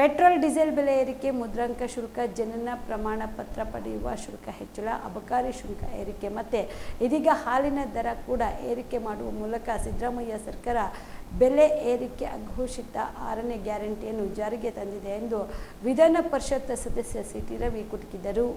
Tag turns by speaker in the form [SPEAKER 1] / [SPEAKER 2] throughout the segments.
[SPEAKER 1] Petrol, diesel ಬೆಲೆ ಏರಿಕೆ, ಮುದ್ರಾಂಕ ಶುಲ್ಕ, ಜನನ ಪ್ರಮಾಣ ಪತ್ರ ಪಡೆಯುವ ಶುಲ್ಕ ಹೆಚ್ಚಳ, ಅಬಕಾರಿ ಶುಲ್ಕ ಏರಿಕೆ ಮತ್ತೆ ಇದೀಗ ಹಾಲಿನ ದರ ಕೂಡ ಏರಿಕೆ ಮಾಡುವ ಮೂಲಕ ಸಿದ್ದರಾಮಯ್ಯ ಸರ್ಕಾರ ಬೆಲೆ ಏರಿಕೆ ಅಘೋಷಿತ ಆರನೇ ಗ್ಯಾರಂಟಿಯನ್ನು ಜಾರಿಗೆ ತಂದಿದೆ ಎಂದು ವಿಧಾನ ಪರಿಷತ್ ಸದಸ್ಯ ಸಿಟಿ ರವಿ ಕುಟುಕಿದರು.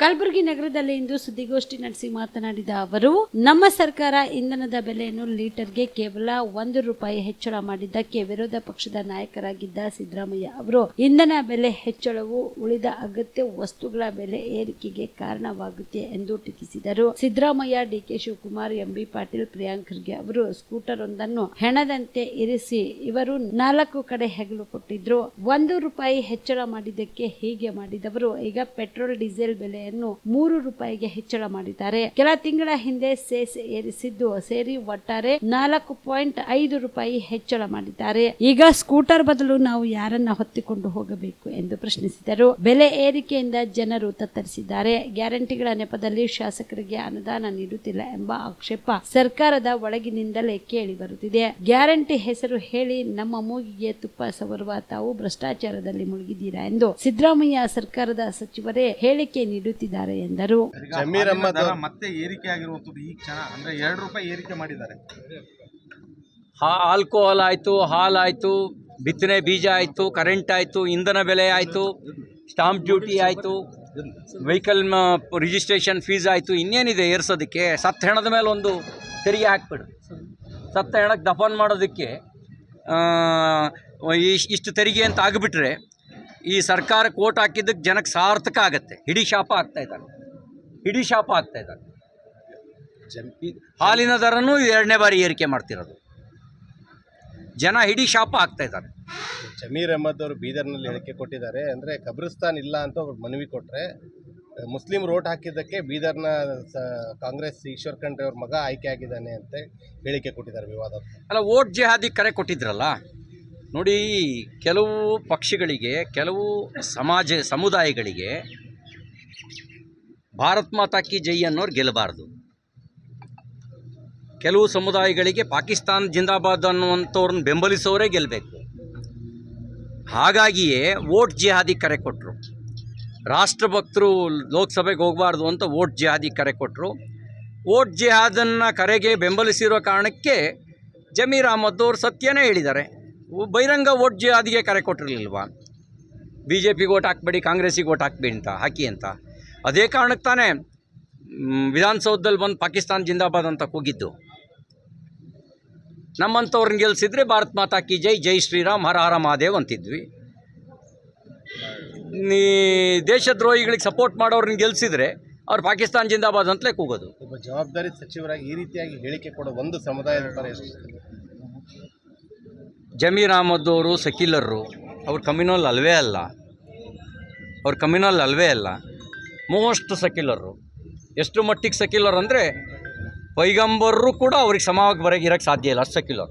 [SPEAKER 1] ಕಲಬುರಗಿ ನಗರದಲ್ಲಿ ಇಂದು ಸುದ್ದಿಗೋಷ್ಠಿ ನಡೆಸಿ ಮಾತನಾಡಿದ ಅವರು, ನಮ್ಮ ಸರ್ಕಾರ ಇಂಧನದ ಬೆಲೆಯನ್ನು ಲೀಟರ್ಗೆ ಕೇವಲ ಒಂದು ರೂಪಾಯಿ ಹೆಚ್ಚಳ ಮಾಡಿದ್ದಕ್ಕೆ ವಿರೋಧ ಪಕ್ಷದ ನಾಯಕರಾಗಿದ್ದ ಸಿದ್ದರಾಮಯ್ಯ ಅವರು, ಇಂಧನ ಬೆಲೆ ಹೆಚ್ಚಳವು ಉಳಿದ ಅಗತ್ಯ ವಸ್ತುಗಳ ಬೆಲೆ ಏರಿಕೆಗೆ ಕಾರಣವಾಗುತ್ತೆ ಎಂದು ಟೀಕಿಸಿದರು. ಸಿದ್ದರಾಮಯ್ಯ ಡಿಕೆ ಶಿವಕುಮಾರ್, ಎಂಬಿ ಪಾಟೀಲ್, ಪ್ರಿಯಾಂಕ್ ಖರ್ಗೆ ಅವರು ಸ್ಕೂಟರ್ ಒಂದನ್ನು ಹೆಣದಂತೆ ಇರಿಸಿ ಇವರು ನಾಲ್ಕು ಕಡೆ ಹೆಗಲು ಕೊಟ್ಟಿದ್ರು. ಒಂದು ರೂಪಾಯಿ ಹೆಚ್ಚಳ ಮಾಡಿದ್ದಕ್ಕೆ ಹೀಗೆ ಮಾಡಿದವರು, ಈಗ ಪೆಟ್ರೋಲ್, ಡೀಸೆಲ್ ಬೆಲೆಯನ್ನು ಮೂರು ರೂಪಾಯಿಗೆ ಹೆಚ್ಚಳ ಮಾಡಿದ್ದಾರೆ. ಕೆಲ ತಿಂಗಳ ಹಿಂದೆ ಸೆಸ್ ಏರಿಸಿದ್ದು ಸೇರಿ ಒಟ್ಟಾರೆ ನಾಲ್ಕು ಪಾಯಿಂಟ್ ಐದು ರೂಪಾಯಿ ಹೆಚ್ಚಳ ಮಾಡಿದ್ದಾರೆ. ಈಗ ಸ್ಕೂಟರ್ ಬದಲು ನಾವು ಯಾರನ್ನ ಹೊತ್ತಿಕೊಂಡು ಹೋಗಬೇಕು ಎಂದು ಪ್ರಶ್ನಿಸಿದರು. ಬೆಲೆ ಏರಿಕೆಯಿಂದ ಜನರು ತತ್ತರಿಸಿದ್ದಾರೆ. ಗ್ಯಾರಂಟಿಗಳ ನೆಪದಲ್ಲಿ ಶಾಸಕರಿಗೆ ಅನುದಾನ ನೀಡುತ್ತಿಲ್ಲ ಎಂಬ ಆಕ್ಷೇಪ ಸರ್ಕಾರದ ಒಳಗಿನಿಂದಲೇ ಕೇಳಿ ಬರುತ್ತಿದೆ. ಗ್ಯಾರಂಟಿ ಹೆಸರು ಹೇಳಿ ನಮ್ಮ ಮೂಗಿಗೆ ತುಪ್ಪ ಸವರುವ ತಾವು ಭ್ರಷ್ಟಾಚಾರದಲ್ಲಿ ಮುಳುಗಿದ್ದೀರಾ ಎಂದು ಸಿದ್ದರಾಮಯ್ಯ ಸರ್ಕಾರದ ಸಚಿವರೇ ಹೇಳಿಕೆ ನೀಡುತ್ತಿದ್ದಾರೆ. ಎಂದರು.
[SPEAKER 2] ಜಮೀರ್ ಅಹ್ಮದ್
[SPEAKER 3] ದರ
[SPEAKER 2] ಅವ್ರು-
[SPEAKER 3] ಮತ್ತೆ ಏರಿಕೆ ಆಗಿರುವಂತದ್ದು ಈ ಕ್ಷಣ. ಅಂದ್ರೆ ಎರಡು ರೂಪಾಯಿ ಏರಿಕೆ ಮಾಡಿದ್ದಾರೆ.
[SPEAKER 4] ಹಾ ಆಲ್ಕೋಹಾಲ್ ಆಯಿತು ಹಾಲ್ ಆಯಿತು ಬಿತ್ತನೆ ಬೀಜ ಆಯಿತು ಕರೆಂಟ್ ಆಯಿತು ಇಂಧನ ಬೆಲೆ ಆಯಿತು ಸ್ಟಾಂಪ್ ಡ್ಯೂಟಿ ಆಯಿತು ವೆಹಿಕಲ್ ರಿಜಿಸ್ಟ್ರೇಷನ್ ಫೀಸ್ ಆಯಿತು ಇನ್ನೇನಿದೆ ಏರ್ಸೋದಕ್ಕೆ? ಸತ್ತ ಹೆಣದ ಮೇಲೆ ಒಂದು ತೆರಿಗೆ ಹಾಕ್ಬಿಡು ಸತ್ತ ಹೆಣಕ್ಕೆ ದಫನ್ ಮಾಡೋದಕ್ಕೆ ಇಷ್ಟು ತೆರಿಗೆ ಅಂತ ಆಗಿಬಿಟ್ರೆ ಈ ಸರ್ಕಾರ ಕೋಟ್ ಹಾಕಿದ್ದಕ್ಕೆ ಜನಕ್ಕೆ ಸಾರ್ಥಕ ಆಗುತ್ತೆ. ಹಿಡಿ ಶಾಪ ಆಗ್ತಾ ಇದ್ದಾರೆ ಹಿಡಿ ಶಾಪ ಆಗ್ತಾ ಇದ್ದಾರೆ
[SPEAKER 2] ಜಮ್-
[SPEAKER 4] ಹಾಲಿನ ದರನೂ ಎರಡನೇ ಬಾರಿ ಏರಿಕೆ ಮಾಡ್ತಿರೋದು. ಜನ ಹಿಡಿ ಶಾಪ ಆಗ್ತಾ ಇದ್ದಾರೆ
[SPEAKER 2] ಜಮೀರ್ ಅಹಮದ್ ಅವರು ಬೀದರ್ನಲ್ಲಿ ಹೇಳಿಕೆ ಕೊಟ್ಟಿದ್ದಾರೆ. ಅಂದರೆ ಕಬ್ರಿಸ್ತಾನ್ ಇಲ್ಲ ಅಂತ ಅವ್ರು ಮನವಿ ಕೊಟ್ಟರೆ ಮುಸ್ಲಿಂ ರೋಟ್ ಹಾಕಿದ್ದಕ್ಕೆ ಬೀದರ್ನ ಸ- ಕಾಂಗ್ರೆಸ್ ಈಶ್ವರ್ ಖಂಡ್ರೆ ಅವ್ರ ಮಗ ಆಯ್ಕೆ ಆಗಿದ್ದಾನೆ ಅಂತ ಹೇಳಿಕೆ ಕೊಟ್ಟಿದ್ದಾರೆ ವಿವಾದ.
[SPEAKER 4] ಅಲ್ಲ ಓಟ್ ಜೆಹಾದಿ ಕರೆ ಕೊಟ್ಟಿದ್ರಲ್ಲ? ನೋಡಿ, ಕೆಲವು ಪಕ್ಷಗಳಿಗೆ, ಕೆಲವು ಸಮಾಜ, ಸಮುದಾಯಗಳಿಗೆ ಭಾರತ್ ಮಾತಾ ಕಿ ಜೈ ಅನ್ನೋರು ಗೆಲ್ಲಬಾರ್ದು. ಕೆಲವು ಸಮುದಾಯಗಳಿಗೆ ಪಾಕಿಸ್ತಾನ್ ಜಿಂದಾಬಾದ್ ಅನ್ನುವಂಥವ್ರನ್ನ ಬೆಂಬಲಿಸೋರೇ ಗೆಲ್ಲಬೇಕು ಹಾಗಾಗಿಯೇ ವೋಟ್ ಜಿಹಾದಿ ಕರೆ ಕೊಟ್ಟರು ರಾಷ್ಟ್ರಭಕ್ತರು ಲೋಕಸಭೆಗೆ ಹೋಗಬಾರ್ದು ಅಂತ ವೋಟ್ ಜಿಹಾದಿ ಕರೆ ಕೊಟ್ಟರು ವೋಟ್ ಜಿಹಾದನ್ನು ಕರೆಗೆ ಬೆಂಬಲಿಸಿರೋ ಕಾರಣಕ್ಕೆ ಜಮೀರ್ ಅಹಮದ್ ಅವರು ಸತ್ಯನೇ ಹೇಳಿದ್ದಾರೆ. ಬಹಿರಂಗ ವೋಟ್ ಜಾದಿಗೆ ಕರೆ ಕೊಟ್ಟಿರಲಿಲ್ವಾ? ಬಿ ಜೆ ಪಿಗೆ ಓಟ್ ಹಾಕ್ಬೇಡಿ, ಕಾಂಗ್ರೆಸ್ಸಿಗೆ ಓಟ್ ಹಾಕ್ಬೇಡಿ ಅಂತ, ಹಾಕಿ ಅಂತ. ಅದೇ ಕಾರಣಕ್ಕೆ ತಾನೇ ವಿಧಾನಸೌಧದಲ್ಲಿ ಬಂದು ಪಾಕಿಸ್ತಾನ ಜಿಂದಾಬಾದ್ ಅಂತ ಕೂಗಿದ್ದು. ನಮ್ಮಂಥವ್ರನ್ನ ಗೆಲ್ಲಿಸಿದ್ರೆ ಭಾರತ್ ಮಾತಾ ಕಿ ಜೈ ಜೈ ಶ್ರೀರಾಮ್, ಹರ ಹರ ಮಹಾದೇವ್ ಅಂತಿದ್ವಿ. ನೀ ದೇಶದ್ರೋಹಿಗಳಿಗೆ ಸಪೋರ್ಟ್ ಮಾಡೋರನ್ನ ಗೆಲ್ಲಿಸಿದ್ರೆ ಅವ್ರು ಪಾಕಿಸ್ತಾನ ಜಿಂದಾಬಾದ್ ಅಂತಲೇ ಕೂಗೋದು.
[SPEAKER 2] ಒಬ್ಬ ಜವಾಬ್ದಾರಿ ಸಚಿವರಾಗಿ ಈ ರೀತಿಯಾಗಿ ಹೇಳಿಕೆ ಕೊಡೋ ಒಂದು ಸಮುದಾಯದ ಪರ ಎಷ್ಟು
[SPEAKER 4] ಜಮೀರ್ ಅಹಮದ್ ಅವರು ಸಕೀಲರು ಅವ್ರ ಕಮ್ಯುನಲ್ ಅಲ್ವೇ ಅಲ್ಲ. ಅವ್ರ ಕಮ್ಯುನಲ್ ಅಲ್ವೇ ಅಲ್ಲ. ಮೋಸ್ಟ್ ಸಕೀಲರು ಎಷ್ಟು ಮಟ್ಟಿಗೆ ಸಕೀಲರ್ ಅಂದರೆ ಪೈಗಂಬರರು ಕೂಡ ಅವ್ರಿಗೆ ಸಮವಾಗಿ ಬರೋಕೆ ಇರೋಕ್ಕೆ ಸಾಧ್ಯ ಇಲ್ಲ, ಅಷ್ಟು ಸಕೀಲರ್